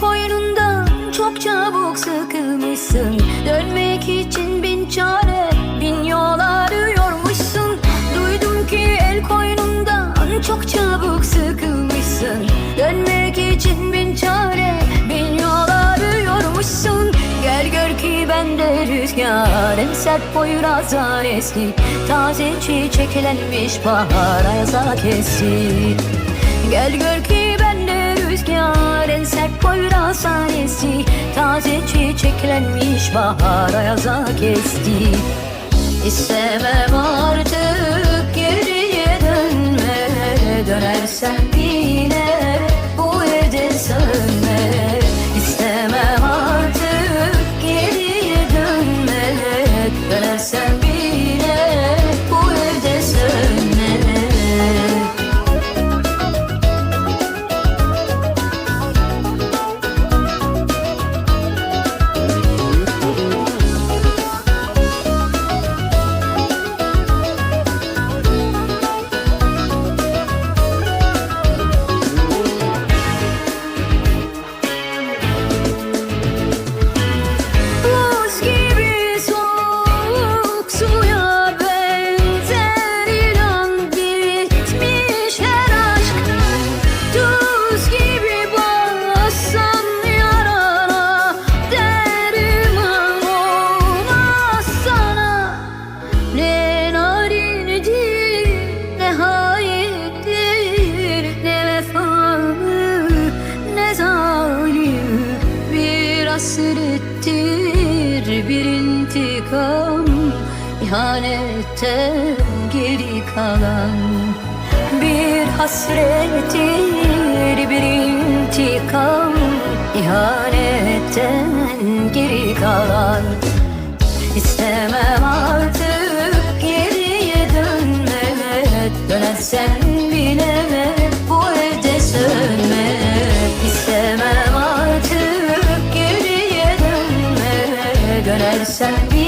koynundan çok çabuk sıkılmışsın. Dönmek için bin çare bin yol arıyormuşsun. Duydum ki el koynundan çok çabuk sıkılmışsın. Dönmek için bin çare bin yol arıyormuşsun. Gel gör ki ben de rüzgar En sert boyrazan eski. Taze çiçeklenmiş bahar ayaza kesti. Gel gör ki ben de rüzgar En sert boyrazan eski Taze çiçeklenmiş bahar ayaza kesti İstemem artık hasrettir bir intikam ihanetten geri kalan. Bir hasrettir bir intikam ihanetten geri kalan. İstemem artık geriye dönme Dönersen bile I'll be